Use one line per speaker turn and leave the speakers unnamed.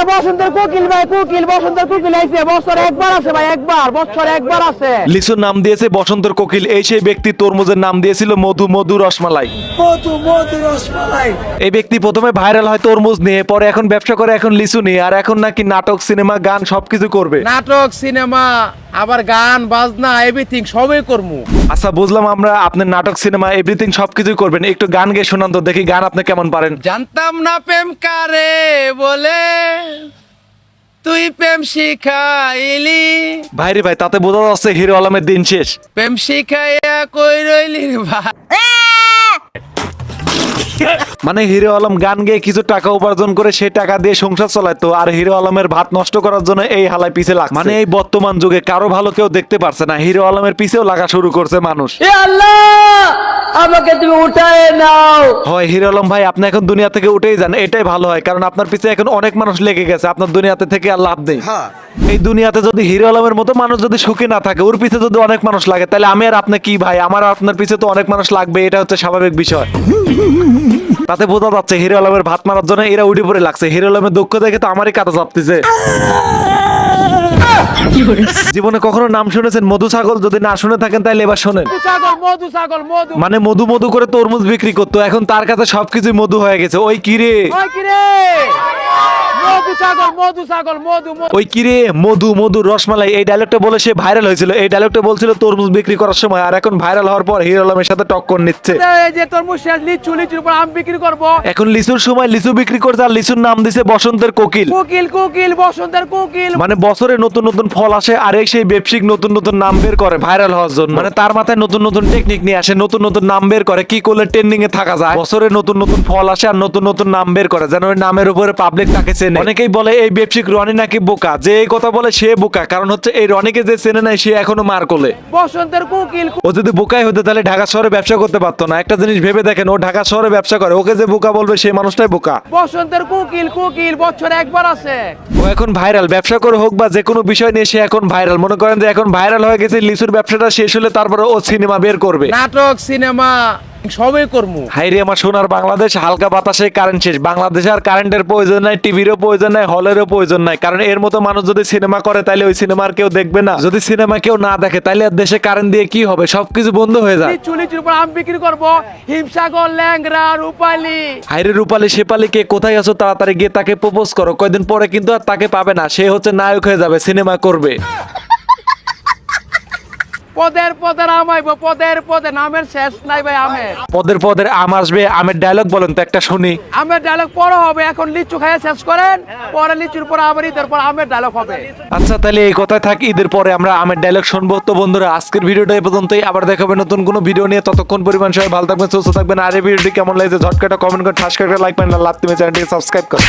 এটা বসন্তের কোকিল ভাই কোকিল বসন্তের কোকিল আইছে বছর একবার আসে ভাই একবার বছর একবার আসে।
লিচুর নাম দিয়েছে বসন্তের কোকিল এই সেই ব্যক্তি তরমুজের নাম দিয়েছিল মধু মধু রসমালাই।
মধু মধু রসমালাই।
এই ব্যক্তি প্রথমে ভাইরাল হয় তরমুজ নিয়ে পরে এখন ব্যবসা করে এখন লিচু নিয়ে আর এখন নাকি নাটক সিনেমা গান সবকিছু করবে।
নাটক সিনেমা আবার গান বাজনা এভরিথিং সবই করমু।
আচ্ছা বুঝলাম আমরা আপনার নাটক সিনেমা এভরিথিং সবকিছু করবেন। একটু গান গেয়ে শোনান তো দেখি গান আপনি কেমন পারেন।
জানতাম না প্রেম কারে বলে তুই প্রেম শিখাইলি।
ভাই রে ভাই তাতে বোঝা যাচ্ছে হিরো আলমের দিন শেষ।
প্রেম শিখাইয়া কই রইলি রে ভাই?
মানে হিরো আলম গান গেয়ে কিছু টাকা উপার্জন করে সেই টাকা দিয়ে সংসার চালাতো আর হিরো আলমের ভাত নষ্ট করার জন্য এই হালায় পিছে লাগছে। মানে এই বর্তমান যুগে কারও ভালো কেউ দেখতে পারছে না হিরো আলমের পিছেও লাগা শুরু করছে মানুষ।
এ আল্লাহ আমাকে তুমি উঠায় নাও।
হয় হিরো আলম ভাই আপনি এখন দুনিয়া থেকে উঠেই যান এটাই ভালো হয় কারণ আপনার পিছে এখন অনেক মানুষ লেগে গেছে আপনার দুনিয়াতে থেকে আর লাভ নেই। এই দুনিয়াতে যদি হিরো আলমের মতো মানুষ যদি সুখী না থাকে ওর পিছে যদি অনেক মানুষ লাগে তাহলে আমি আর আপনি কি ভাই? আমার আপনার পিছে তো অনেক মানুষ লাগবে এটা হচ্ছে স্বাভাবিক বিষয়। তাতে বোঝা যাচ্ছে হিরো আলমের ভাত মারার জন্য এরা উঠে পড়ে লাগছে। হিরো আলমের দুঃখ দেখে তো আমারই কাটা চাপতেছে। জীবনে কখনো নাম শুনেছেন মধু ছাগল? যদি না শুনে থাকেন তাহলে এবার শোনেন। মানে মধু মধু করে তরমুজ বিক্রি করতো। এখন তার কাছে সবকিছু মধু হয়ে গেছে। ওই কিরে
ওই
কিরে মধু মধু রসমালাই এই ডায়লগটা বলে সে ভাইরাল হয়েছিল। এই ডায়লগটা বলছিল তরমুজ বিক্রি করার সময় আর এখন ভাইরাল হওয়ার পর হিরো আলমের সাথে টক্কর নিচ্ছে।
যে তোর মুখ শেষ লিচু লিচুর উপর আম বিক্রি করব।
এখন লিচুর সময় লিচু বিক্রি করছে আর লিচুর নাম দিছে বসন্তের কোকিল।
কোকিল কোকিল বসন্তের কোকিল।
মানে বছরে নতুন নতুন ফল আসে আর এই সেই ব্যবসায়িক নতুন নতুন নাম বের করে ভাইরাল হওয়ার জন্য। মানে তার মাথায় নতুন নতুন টেকনিক নিয়ে আসে নতুন নতুন নাম বের করে কি করলে ট্রেন্ডিং এ থাকা যায়। বছরে নতুন নতুন ফল আসে আর নতুন নতুন নাম বের করে যেন ওই নামের উপরে পাবলিক তাকে অনেকেই বলে এই ব্যবসায়িক রনি নাকি বোকা। যে এই কথা বলে সে বোকা। কারণ হচ্ছে এই রনিকে যে চেনে নাই সে এখনও মার কোলে।
বসন্তের কোকিল।
ও যদি বোকাই হতো তাহলে ঢাকা শহরে ব্যবসা করতে পারতো না। একটা জিনিস ভেবে দেখেন ও ঢাকা শহরে ব্যবসা করে। ওকে যে বোকা বলবে সেই মানুষটাই বোকা।
বসন্তের কোকিল কোকিল বছর একবার আছে
ও এখন ভাইরাল। ব্যবসা করে হোক বা যে কোনো বিষয় নিয়ে সে এখন ভাইরাল। মনে করেন যে এখন ভাইরাল হয়ে গেছে লিচুর ব্যবসাটা শেষ হলে তারপরে ও সিনেমা বের করবে।
নাটক সিনেমা সবই করমু।
হাইরে আমার সোনার বাংলাদেশ হালকা বাতাসে কারেন্ট শেষ। বাংলাদেশে আর কারেন্টের প্রয়োজন নাই টিভিরও প্রয়োজন নাই হলেরও প্রয়োজন নাই। কারণ এর মতো মানুষ যদি সিনেমা করে তাহলে ওই সিনেমা আর কেউ দেখবে না। যদি সিনেমা কেউ না দেখে তাহলে আর দেশে কারেন্ট দিয়ে কি হবে? সবকিছু বন্ধ হয়ে যায়।
লিচু লিচুর উপর আম বিক্রি করব। হিমসাগর ল্যাংরা রূপালি।
হাইরে রূপালী শেপালি কে কোথায় আছো? তাড়াতাড়ি গিয়ে তাকে প্রপোজ করো। কয়দিন পরে কিন্তু আর তাকে পাবে না। সে হচ্ছে নায়ক হয়ে যাবে সিনেমা করবে।
পদের পদের আম আইব পদের পদে নামের শেষ নাই ভাই আমের
পদের পদের আম আসবে আমের ডায়লগ বলেন তো একটা শুনি।
আমের ডায়লগ পরে হবে এখন লিচু খাইয়ে শেষ করেন পরে লিচুর পর আবার ঈদের পর আমের ডায়লগ হবে।
আচ্ছা তাহলে এই কথায় থাক ঈদের পরে আমরা আমের ডায়লগ শুনব। তো বন্ধুরা আজকের ভিডিওটা এই পর্যন্তই। আবার দেখাবে নতুন কোনো ভিডিও নিয়ে। ততক্ষণ পরিমাণ সবাই ভালো থাকবেন সুস্থ থাকবেন। আর এই ভিডিওটি কেমন লাগছে ঝটকাটা কমেন্ট করে ঠাস করে লাইক পান লাভ তুমি চ্যানেলটিকে সাবস্ক্রাইব করো।